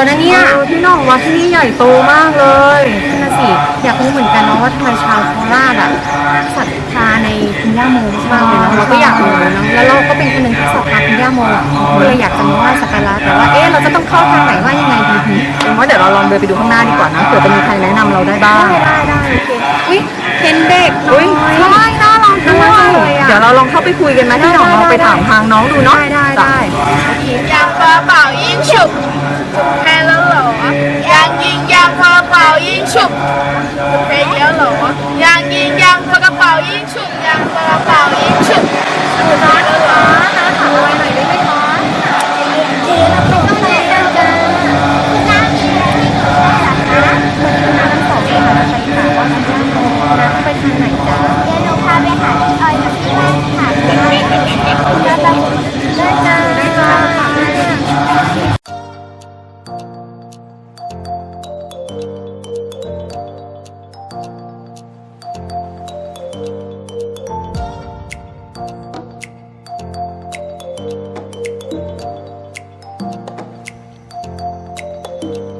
แล้วนะเนี่ย เออพี่น้องวัดที่นี่ใหญ่โตมากเลย นั่นนะสิอยากรู้เหมือนกันเนาะว่าทำไมชาวโคราชอ่ะศรัทธาในคุณย่าโมมากๆเลยเนาะเราก็อยากรู้เนาะแล้วเราก็เป็นคนหนึ่งที่ศรัทธาคุณย่าโมก็เลยอยากจะมาไหว้สักการะแต่ว่าเอ๊ะเราจะต้องเข้าทางไหนว่ายังไงดีที เอ็มว่าเดี๋ยวเราลองเดินไปดูข้างหน้าดีกว่านะเผื่อจะมีใครแนะนำเราได้บ้าง ได้ได้ได้โอเคอุ้ยเห็นเด็กน้ อุ้ อย ยใช่น่ารัก น่า ด้ รั ว กจั ย งเลยอะ เดี๋ยวเราลองเข้าไปคุยกันไหมพี่หน้อง ได้ เราไป ได้ ถามทางน้องดูเนาะ ได้ได้ จ้ะ ได้ 杨花宝英雄， แพ้แล้วเหรอยังยิงยางพอกระเป๋ายิงฉุบแพ้แล้วเหรอยังยิงยางพอกระเป๋ายิงฉุบยางพอกระเป๋ายิงฉุบ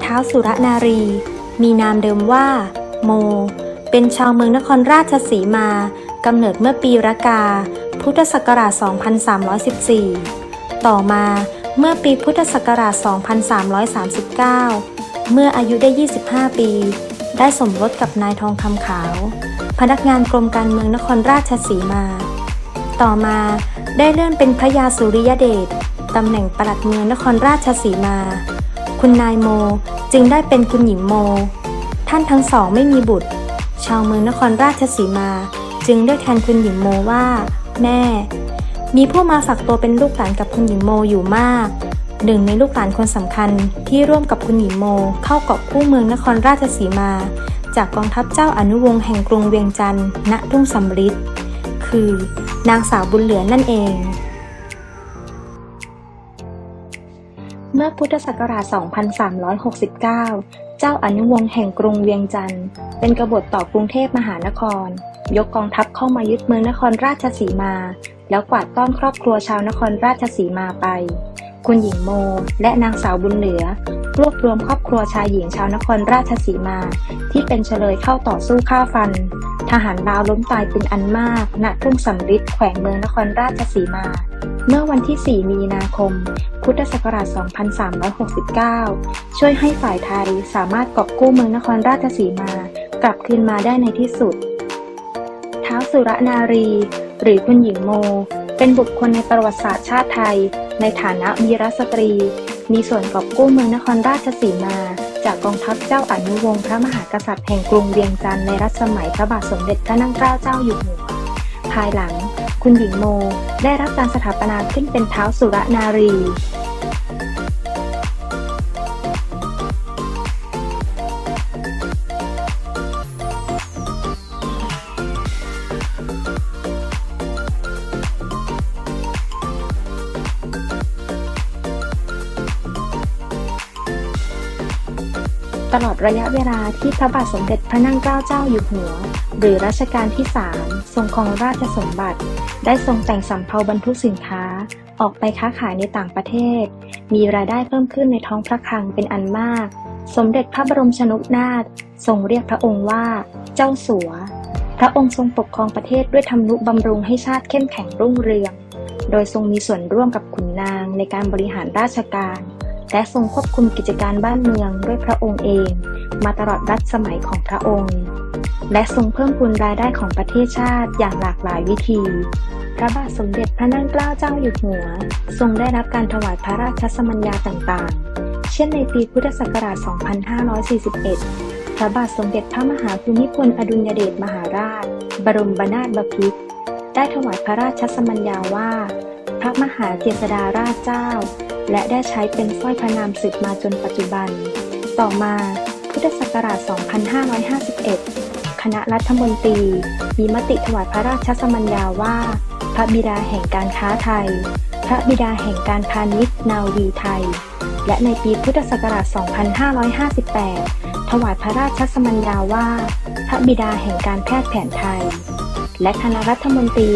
ท้าวสุรนารี มีนามเดิมว่า โม เป็นชาวเมืองนครราชสีมากำเนิดเมื่อปีระกา พุทธศักราช 2314 ต่อมาเมื่อปีพุทธศักราช 2339 เมื่ออายุได้ 25 ปี ได้สมรสกับนายทองคำขาว พนักงานกรมการเมืองนครราชสีมา ต่อมาได้เลื่อนเป็นพระยาสุริยเดชตำแหน่งปลัดเมืองนครราชสีมา คุณนายโมจึงได้เป็นคุณหญิงโม ท่านทั้งสองไม่มีบุตร ชาวเมืองนครราชสีมา จึงเรียกแทนคุณหญิงโมว่า แม่ มีผู้มาฝากตัวเป็นลูกหลานกับคุณหญิงโมอยู่มาก หนึ่งในลูกหลานคนสำคัญที่ร่วมกับคุณหญิงโมเข้ากอบกู้เมืองนครราชสีมา จากกองทัพเจ้าอนุวงศ์แห่งกรุงเวียงจันทร์ณทุ่งสำริดคือ นางสาวบุญเหลือนั่นเอง มื่อพุทธศักราช 2369 เจ้าอนุวงศ์แห่งกรุงเวียงจันทร์เป็นกบฏต่อกรุงเทพมหานคร ยกกองทัพเข้ามายึดเมืองนครราชสีมา แล้วกวาดต้อนครอบครัวชาวนครราชสีมาไป คุณหญิงโม และนางสาวบุญเหลือ รวบรวมครอบครัวชายหญิงชาวนครราชสีมา ที่เป็นเฉลยเข้าต่อสู้ฆ่าฟัน ทหารลาวล้มตายเป็นอันมากณทุ่งสำริดแขวงเมืองนครราชสีมา เมื่อวันที่ 4 มีนาคม พุทธศักราช 2369 ช่วยให้ฝ่ายไทยสามารถกอบกู้เมืองนครราชสีมากลับคืนมาได้ในที่สุด ท้าวสุรนารี หรือคุณหญิงโม เป็นบุคคลในประวัติศาสตร์ชาติไทย ในฐานะวีรสตรี มีส่วนกอบกู้เมืองนครราชสีมา จากกองทัพเจ้าอนุวงศ์พระมหากษัตริย์แห่งกรุงเวียงจันทร์ในรัชสมัยพระบาทสมเด็จพระนั่งเกล้าเจ้าอยู่หัวภายหลัง คุณหญิงโม ได้รับการสถาปนาขึ้นเป็นเท้าวสุรนารี ตลอดระยะเวลาที่พระบาทสมเด็จพระนั่งเกล้าเจ้าอยู่หัว หรือรัชกาลที่3ทรงครองราชสมบัติ ได้ทรงแต่งสำเภาบรรทุกสินค้า ออกไปค้าขายในต่างประเทศ มีรายได้เพิ่มขึ้นในท้องพระคลังเป็นอันมาก สมเด็จพระบรมชนกนาถทรงเรียกพระองค์ว่า เจ้าสัว พระองค์ทรงปกครองประเทศด้วยทำนุบำรุงให้ชาติเข้มแข็งรุ่งเรือง โดยทรงมีส่วนร่วมกับขุนนางในการบริหารราชการ และทรงควบคุมกิจการบ้านเมืองด้วยพระองค์เอง มาตลอดรัชสมัยของพระองค์ และทรงเพิ่มพูนรายได้ของประเทศชาติอย่างหลากหลายวิธี พระบาทสมเด็จพระนั่งเกล้าเจ้าอยู่หัว ทรงได้รับการถวายพระราชสมัญญาต่างๆ เช่นในปีพุทธศักราช 2541 พระบาทสมเด็จพระมหาภูมิพลอดุลยเดชมหาราช บรมบนาถบพิตรได้ถวายพระราชสมัญญาว่า พระมหาเจษฎาราชเจ้า และได้ใช้เป็นสร้อยพระนามสืบมาจนปัจจุบัน ต่อมาพุทธศักราช 2551 คณะรัฐมนตรี มีมติถวายพระราชสมัญญาว่า พระบิดาแห่งการค้าไทย พระบิดาแห่งการพาณิชย์นาวีไทย และในปีพุทธศักราช 2558 ถวายพระราชสมัญญาว่า พระบิดาแห่งการแพทย์แผนไทย และคณะรัฐมนตรี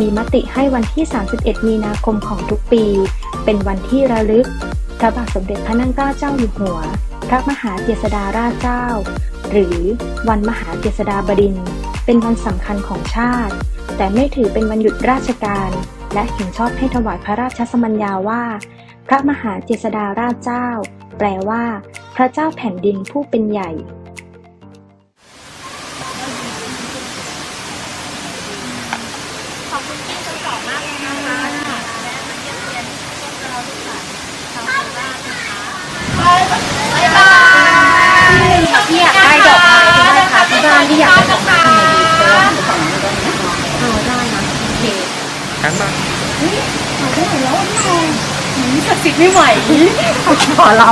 มีมติให้วันที่ 31 มีนาคมของทุกปี เป็นวันที่ระลึก พระบาทสมเด็จพระนั่งเกล้าเจ้าอยู่หัว พระมหาเจษฎาราชเจ้า หรือวันมหาเจษฎาบดิน เป็นวันสำคัญของชาติ แต่ไม่ถือเป็นวันหยุดราชการ และเห็นชอบให้ถวายพระราชสมัญญาว่า พระมหาเจษฎาราชเจ้า แปลว่า พระเจ้าแผ่นดินผู้เป็นใหญ่ ศักดิ์สิทธิ์ไม่ไหวขอเรา